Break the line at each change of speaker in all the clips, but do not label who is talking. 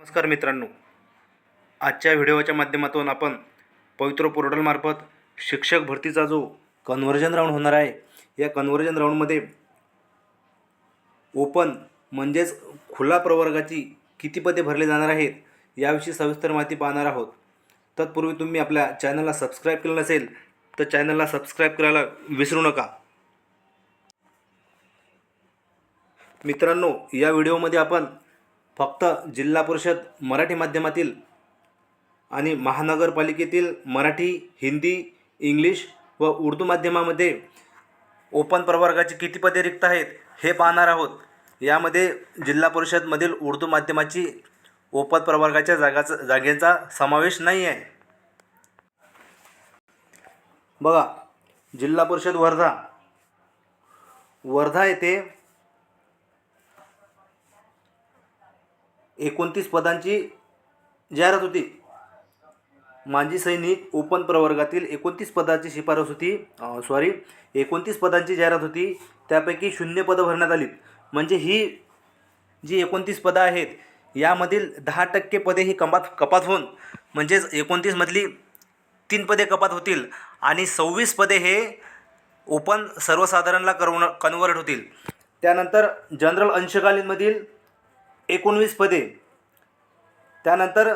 नमस्कार मित्रांनो. आजच्या व्हिडिओच्या माध्यमातून आपण पवित्र पोर्टलमार्फत शिक्षक भरतीचा जो कन्व्हर्जन राऊंड होणार आहे या कन्व्हर्जन राऊंडमध्ये ओपन म्हणजेच खुला प्रवर्गाची किती पदे भरले जाणार आहेत याविषयी सविस्तर माहिती पाहणार आहोत. तत्पूर्वी तुम्ही आपल्या चॅनलला सबस्क्राईब केलं नसेल तर चॅनलला सबस्क्राईब करायला विसरू नका. मित्रांनो या व्हिडिओमध्ये आपण फक्त जिल्हा परिषद मराठी माध्यमातील आणि महानगरपालिकेतील मराठी हिंदी इंग्लिश व उर्दू माध्यमामध्ये ओपन प्रवर्गाची किती पदे रिक्त आहेत हे पाहणार आहोत. यामध्ये जिल्हा परिषदमधील उर्दू माध्यमाची ओपन प्रवर्गाच्या जागाचा जागेचा समावेश नाही आहे. बघा जिल्हा परिषद वर्धा वर्धा येथे एकोणतीस पदांची जाहिरात होती. माजी सैनिक ओपन प्रवर्गातील एकोणतीस पदाची शिफारस होती. सॉरी एकोणतीस पदांची जाहिरात होती. त्यापैकी शून्य पदं भरण्यात आलीत. म्हणजे ही जी एकोणतीस पदं आहेत यामधील दहा टक्के पदे ही कपात कपात होऊन म्हणजेच एकोणतीसमधली तीन पदे कपात होतील आणि सव्वीस पदे हे ओपन सर्वसाधारणला करवण कन्वर्ट होतील. त्यानंतर जनरल अंशकालीनमधील एकोणवीस पदे. त्यानंतर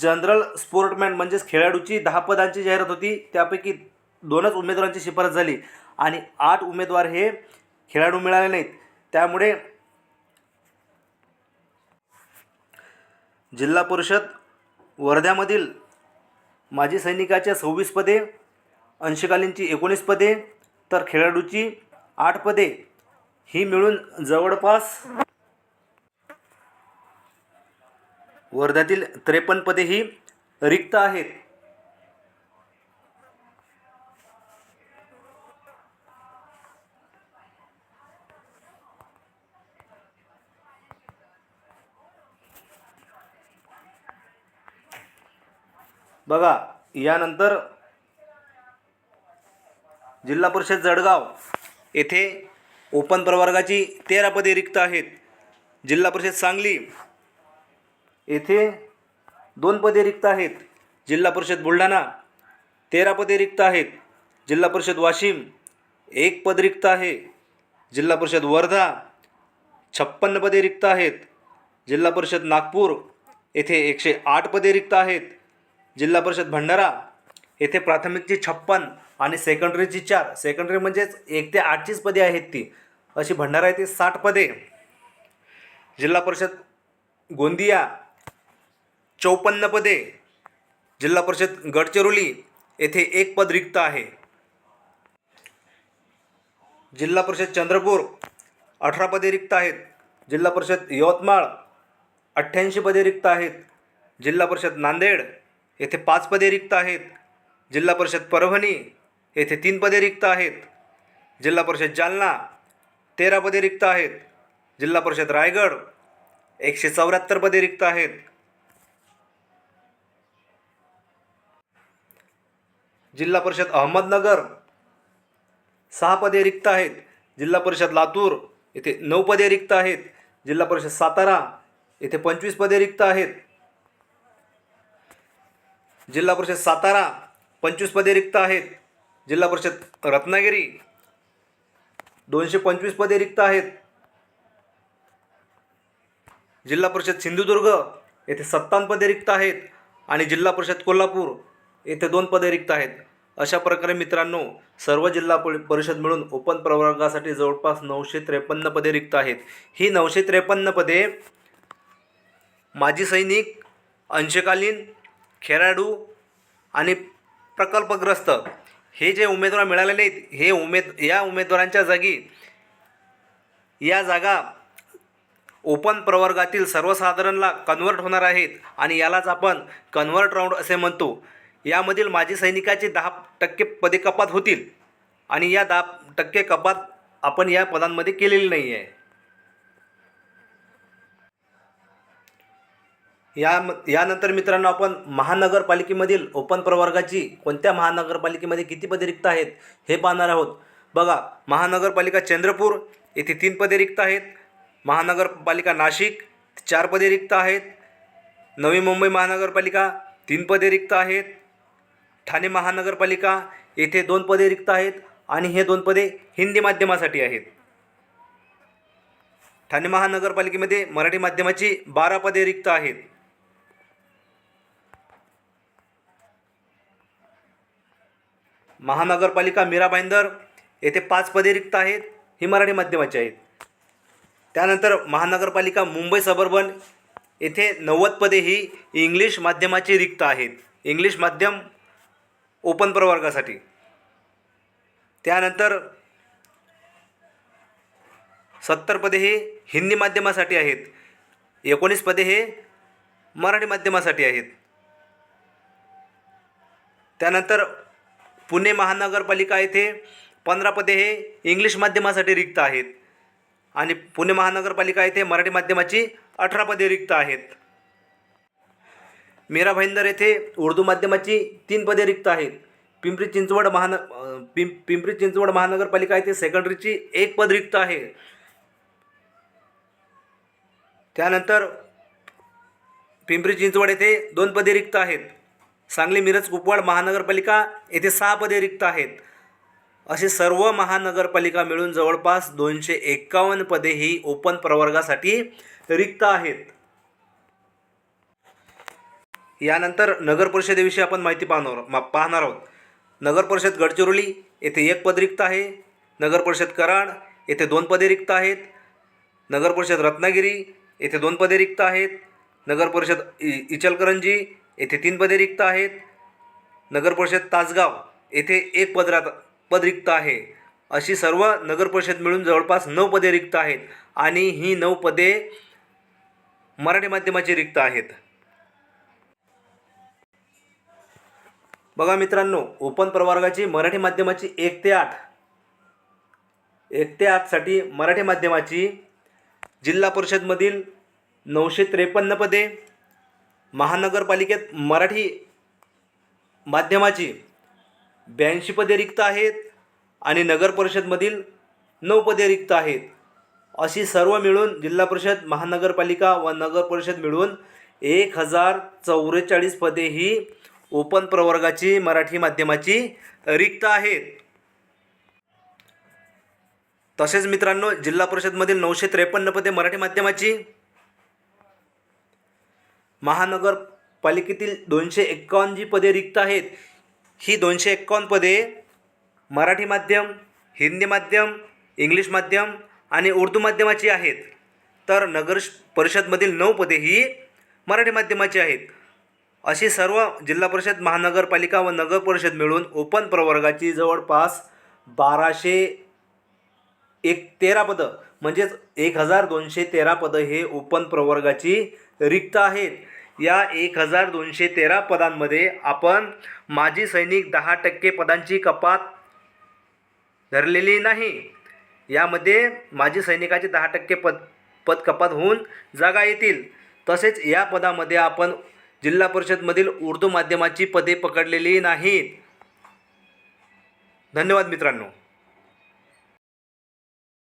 जनरल स्पोर्टमॅन म्हणजेच खेळाडूची दहा पदांची जाहिरात होती. त्यापैकी दोनच उमेदवारांची शिफारस झाली आणि आठ उमेदवार हे खेळाडू मिळाले नाहीत. त्यामुळे जिल्हा परिषद वर्ध्यामधील माजी सैनिकाच्या सव्वीस पदे अंशकालीनची एकोणीस पदे तर खेळाडूची आठ पदे ही मिळून जवळपास वर्ध्यातील त्रेपन्न पदे ही रिक्त आहेत. बघा यानंतर जिल्हा परिषद जळगाव येथे ओपन प्रवर्गाची तेरा पदे रिक्त आहेत. जिल्हा परिषद सांगली येथे दोन पदे रिक्त आहेत. जिल्हा परिषद बुलढाणा तेरा पदे रिक्त आहेत. जिल्हा परिषद वाशिम एक पद रिक्त आहे. जिल्हा परिषद वर्धा छप्पन्न पदे रिक्त आहेत. जिल्हा परिषद नागपूर येथे एकशे आठ पदे रिक्त आहेत. जिल्हा परिषद भंडारा येथे प्राथमिकची छप्पन आणि सेकंडरीची चार. सेकंडरी म्हणजेच एक ते आठचीच पदे आहेत ती. अशी भंडारा येथे साठ पदे. जिल्हा परिषद गोंदिया चौपन्न पदे. जिल्हा परिषद गडचिरोली येथे एक पद रिक्त आहे. जिल्हा परिषद चंद्रपूर अठरा पदे रिक्त आहेत. जिल्हा परिषद यवतमाळ अठ्ठ्याऐंशी पदे रिक्त आहेत. जिल्हा परिषद नांदेड येथे पाच पदे रिक्त आहेत. जिल्हा परिषद परभणी येथे तीन पदे रिक्त आहेत. जिल्हा परिषद जालना तेरा पदे रिक्त आहेत. जिल्हा परिषद रायगड एकशे चौऱ्याहत्तर पदे रिक्त आहेत. जिल्हा परिषद अहमदनगर. सहा पदे रिक्त आहेत. जिल्हा परिषद लातूर येथे नऊ पदे रिक्त आहेत. जिल्हा परिषद सातारा येथे पंचवीस पदे रिक्त आहेत. जिल्हा परिषद सातारा पंचवीस पदे रिक्त आहेत. जिल्हा परिषद रत्नागिरी दोनशे पंचवीस पदे रिक्त आहेत. जिल्हा परिषद सिंधुदुर्ग येथे सत्तावन्न पदे रिक्त आहेत. आणि जिल्हा परिषद कोल्हापूर येथे दोन पदे रिक्त आहेत. अशा प्रकारे मित्रांनो सर्व जिल्हा परिषद मिळून ओपन प्रवर्गासाठी जवळपास नऊशे त्रेपन्न पदे रिक्त आहेत. ही नऊशे त्रेपन्न पदे माजी सैनिक अंशकालीन खेळाडू आणि प्रकल्पग्रस्त हे जे उमेदवार मिळाले नाहीत हे उमेद या उमेदवारांच्या जागी या जागा ओपन प्रवर्गातील सर्वसाधारणला कन्वर्ट होणार आहेत आणि यालाच आपण कन्वर्ट राऊंड असे म्हणतो. यामधील माजी सैनिकाचे दहा टक्के पदे कपात होतील. आणि या दहा टक्के कपात आपण या पदांमध्ये केलेली नाही आहे या यानंतर मित्रांनो आपण महानगरपालिकेमधील ओपन प्रवर्गाची कोणत्या महानगरपालिकेमध्ये किती पदे रिक्त आहेत हे पाहणार आहोत. बघा महानगरपालिका चंद्रपूर येथे तीन पदे रिक्त आहेत. महानगरपालिका नाशिक चार पदे रिक्त आहेत. नवी मुंबई महानगरपालिका तीन पदे रिक्त आहेत. ठाणे महानगरपालिका येथे दोन पदे रिक्त आहेत आणि हे दोन पदे हिंदी माध्यमासाठी आहेत. ठाणे महानगरपालिकेमध्ये मराठी माध्यमाची बारा पदे रिक्त आहेत. महानगरपालिका मीरा भाईंदर येथे पाच पदे रिक्त आहेत ही मराठी माध्यमाची आहेत. त्यानंतर महानगरपालिका मुंबई सबर्बन येथे नव्वद पदे ही इंग्लिश माध्यमाची रिक्त आहेत. इंग्लिश माध्यम ओपन प्रवर्गासाठी. त्यानंतर सत्तर पदे हे हिंदी माध्यमासाठी आहेत. एकोणीस पदे हे मराठी माध्यमासाठी आहेत. त्यानंतर पुणे महानगरपालिका येथे पंधरा पदे हे इंग्लिश माध्यमासाठी रिक्त आहेत. आणि पुणे महानगरपालिका येथे मराठी माध्यमाची अठरा पदे रिक्त आहेत. मीरा भाईंदर येथे उर्दू माध्यमाची तीन पदे रिक्त आहेत. पिंपरी चिंचवड महान पिं पिंपरी चिंचवड महानगरपालिका येथे सेकंडरीची एक पद रिक्त आहे. त्यानंतर पिंपरी चिंचवड येथे दोन पदे रिक्त आहेत. सांगली मिरज कुपवाड महानगरपालिका येथे सहा पदे रिक्त आहेत. असे सर्व महानगरपालिका मिळून जवळपास दोनशे एक्कावन्न पदे ही ओपन प्रवर्गासाठी रिक्त आहेत. यानंतर नगर परिषदेविषयी आपण माहिती पाहणार मा- पाहणार आहोत. नगर परिषद गडचिरोली येथे एक पद रिक्त आहे. नगर परिषद कराड येथे दोन पदे रिक्त आहेत. नगर परिषद रत्नागिरी येथे दोन पदे रिक्त आहेत. नगर परिषद इ इचलकरंजी येथे तीन पदे रिक्त आहेत. नगर परिषद तासगाव येथे एक पद राहत पद रिक्त आहे. अशी सर्व नगर परिषद मिळून जवळपास नऊ पदे रिक्त आहेत आणि ही नऊ पदे मराठी माध्यमाची रिक्त आहेत. बघा मित्रांनो ओपन प्रवर्गाची मराठी माध्यमाची एक ते आठ. एक ते आठसाठी मराठी माध्यमाची जिल्हा परिषदमधील नऊशे त्रेपन्न पदे महानगरपालिकेत मराठी माध्यमाची ब्याऐंशी पदे रिक्त आहेत आणि नगर परिषदमधील नऊ पदे रिक्त आहेत. अशी सर्व मिळून जिल्हा परिषद महानगरपालिका व नगर परिषद मिळून एक हजार चौवेचाळीस पदे ही ओपन प्रवर्गाची मराठी माध्यमाची रिक्त आहेत तसेच मित्रांनो जिल्हा परिषदमधील नऊशे त्रेपन्न पदे मराठी माध्यमाची. महानगरपालिकेतील दोनशे एक्कावन्न जी पदे रिक्त आहेत ही दोनशे एक्कावन्न पदे मराठी माध्यम हिंदी माध्यम इंग्लिश माध्यम आणि उर्दू माध्यमाची आहेत. तर नगर परिषदमधील नऊ पदे ही मराठी माध्यमाची आहेत. अशी सर्व जिल्हा परिषद महानगरपालिका व नगर परिषद मिळून ओपन प्रवर्गाची जवळपास बाराशे एक तेरा पदं म्हणजेच एक हजार दोनशे तेरा पदं हे ओपन प्रवर्गाची रिक्त आहेत. या एक हजार दोनशे तेरा पदांमध्ये आपण माजी सैनिक दहा टक्के पदांची कपात धरलेली नाही. यामध्ये माजी सैनिकाचे दहा टक्के पद पद कपात होऊन जागा येतील. तसेच या पदामध्ये आपण जिल्हा परिषदमधील उर्दू माध्यमाची पदे पकडलेली नाहीत. धन्यवाद मित्रांनो.